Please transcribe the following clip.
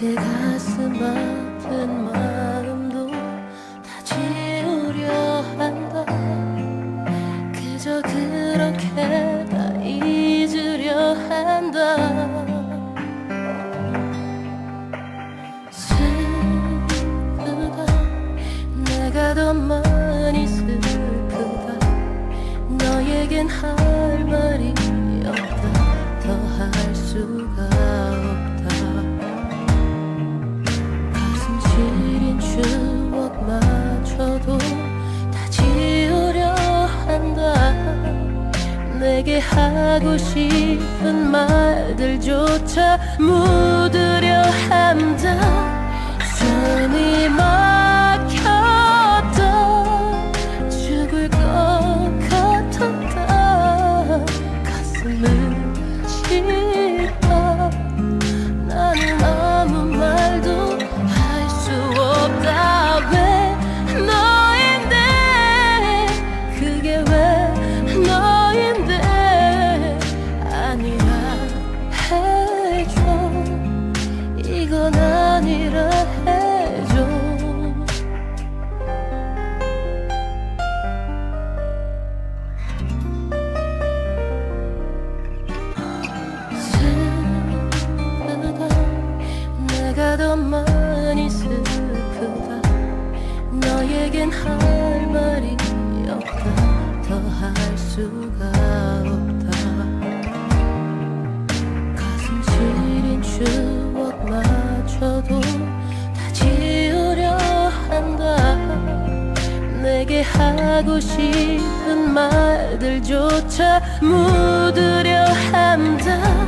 내 가슴 아픈 마음도 다 지우려 한다. 그저 그렇게 다 잊으려 한다. 슬프다. 내가 더 많이 슬프다. 너에겐 할 말이 없다. 더 할 수가 내게 하고 싶은 말들조차 묻으려 한다. 숨이 막 너에겐 할 말이 없다. 더 할 수가 없다. 가슴 시린 추억마저도 다 지우려 한다. 내게 하고 싶은 말들조차 묻으려 한다